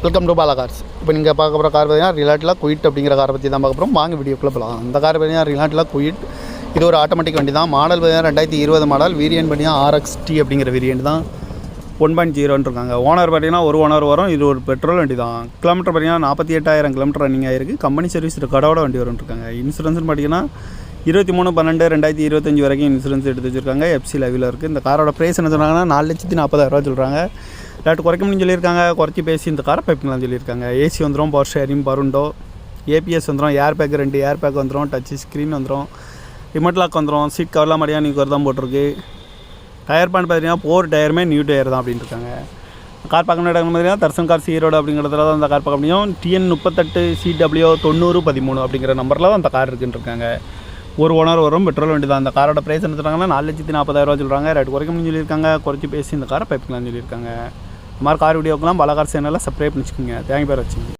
Welcome to Bala cars இப்போ நீங்கள் பார்க்க போகிற கார் பார்த்தீங்கன்னா ரிலாட்டில் குயிட் அப்படிங்கிற காரை பற்றி தான் பார்க்க போகிறோம் வாங்க வீடியோக்குள்ளே போகலாம் அந்த கார் பார்த்தீங்கன்னா ரிலாட்டில் குயிட் இது ஒரு ஆட்டோமேட்டிக் வண்டி தான். மாடல் பார்த்தீங்கன்னா ரெண்டாயிரத்தி இருபது மாடல் வேரியன்ட் பார்த்தீங்கன்னா ஆர்எக்ஸ்டி அப்படிங்கிற வேரியன்ட் தான். ஒன் பாயிண்ட் ஜீரோன்னு இருக்காங்க. ஓனர் பார்த்தீங்கன்னா ஒரு ஓனர் வரும். இது ஒரு பெட்ரோல் வண்டி தான். கிலோமீட்டர் பார்த்தீங்கன்னா நாற்பத்தி எட்டாயிரம் கிலோமீட்டர் ரன்னிங் ஆயிருக்கு. கம்பெனி சர்வீஸ் கடவோட வண்டி வரும்னு இருக்காங்க. இன்சூரன்ஸ்னு பார்த்தீங்கன்னா இருபத்தி மூணு பன்னெண்டு ரெண்டாயிரத்தி இருபத்தஞ்சி வரைக்கும் இன்சூரன்ஸ் எடுத்து வச்சிருக்காங்க. எஃப்சி லெவலில் இருக்குது இந்த காரோட ப்ரைஸ் என்ன சொன்னாங்கன்னா நாலு லட்சத்தி நாற்பதாயிரரூவா சொல்கிறாங்க லேட்டு குறைக்க முடியும்னு சொல்லியிருக்காங்க குறைச்சி பேசி இந்த காரை பைப்பிங்கலாம் சொல்லியிருக்காங்க. ஏசி வந்துடும் பவர் ஷேரிங் பருண்டோ ஏபிஎஸ் வந்துடும் ஏர் பேக் ரெண்டு ஏர் பேக் வந்துடும் டச் ஸ்க்ரீன் வந்துடும் ரிமோட் லாக் வந்துடும் சீட் கவர்லாம் மாதிரியா நீங்கள் தான் போட்டிருக்கு. டயர் பேண்ட் பார்த்தீங்கன்னா ஃபோர் டயருமே நியூ டயர் தான் அப்படின்னு இருக்காங்க கார் பார்க்க இடம் பார்த்தீங்கன்னா தர்சன் கார் சீரோடு அப்படிங்கிறதுல தான் அந்த கார் பார்க்க முடியும் டிஎன் முப்பத்தெட்டு சிடபிள்யூ தொண்ணூறு பதிமூணு அப்படிங்கிற நம்பரில் தான் அந்த கார் இருக்குன்னு இருக்காங்க ஒரு ஓனர் வரும் பெட்ரோல் வண்டி தான் அந்த காரோட ப்ரைஸ் என்ன சொல்கிறாங்கன்னா நாலு லட்சத்தி நாற்பதாயிரரூவா சொல்கிறாங்க ரேட் குறைக்கணும்னு சொல்லியிருக்காங்க. குறைச்சி பேசி இந்த காரை பைப்பிக்கலாம்னு சொல்லியிருக்காங்க. இந்த மாதிரி கார் வீடியோக்கெல்லாம் பல கார் சேனலில் சப்ஸ்கிரைப் பண்ணிச்சுக்கோங்க. தேங்க் பேர் வச்சுக்கோங்க.